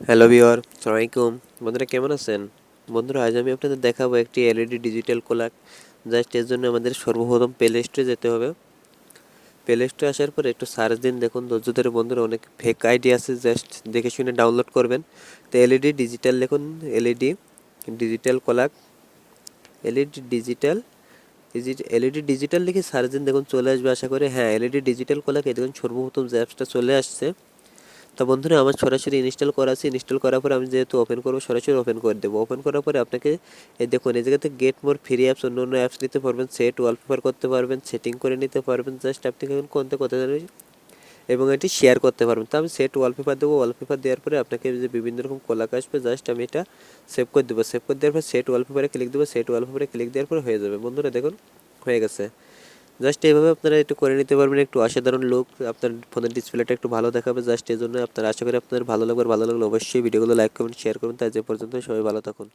Hello বিওর সালামালাইকুম। বন্ধুরা, কেমন আছেন? বন্ধুরা, আজ আমি আপনাদের দেখাবো একটি এলইডি ডিজিটাল কোলাক জাস্ট এর জন্য আমাদের সর্বপ্রথম প্লে যেতে হবে। প্লে আসার পর একটু সার্চ দিন, দেখুন, ধৈর্য ধরে বন্ধুরা, অনেক ফেক আইডি আছে জাস্ট দেখে শুনে ডাউনলোড করবেন। তো এলইডি ডিজিটাল লিখুন এলইডি ডিজিটাল কোলাক এলইডি ডিজিটাল এলইডি ডিজিটাল লিখে সার্চ দিন, দেখুন, চলে আসবে, আশা করি। হ্যাঁ এলইডি ডিজিটাল কোলাক এই দেখুন, সর্বপ্রথম অ্যাপসটা চলে আসছে। তো বন্ধুরা, আমার সরাসরি ইনস্টল করা আছে। ইনস্টল করার পরে আমি যেহেতু ওপেন করব, সরাসরি ওপেন করে দেবো। ওপেন করার পরে আপনাকে দেখুন, এই জায়গাতে গেট মোর ফ্রি অ্যাপস অন্য অন্য অ্যাপস নিতে পারবেন। সেট ওয়ালপেপার করতে পারবেন সেটিং করে নিতে পারবেন। জাস্ট আপনি এখন কোনতে করতে পারবেন এবং এটি শেয়ার করতে পারবেন। তো আমি সেট ওয়ালপেপার দেবো। ওয়ালপেপার দেওয়ার পরে আপনাকে যে বিভিন্ন রকম কলাক আসবে জাস্ট আমি এটা সেভ করে দেবো। সেভ করে দেওয়ার পর সেট ওয়ালপেপারে ক্লিক দেবো। সেট ওয়ালপেপারে ক্লিক দেওয়ার পরে হয়ে যাবে। বন্ধুরা, দেখুন, হয়ে গেছে। জাস্ট এইভাবে আপনারা একটু করে নিতে পারবেন, একটু অসাধারণ লুক আপনার ফোনের ডিসপ্লেটা একটু ভালো দেখাবে জাস্ট এই জন্য আপনার আশা করি আপনার ভালো লাগবে, ভালো লাগলে অবশ্যই ভিডিওগুলো লাইক করবেন শেয়ার করবেন তাই যে পর্যন্ত সবাই ভালো থাকুন।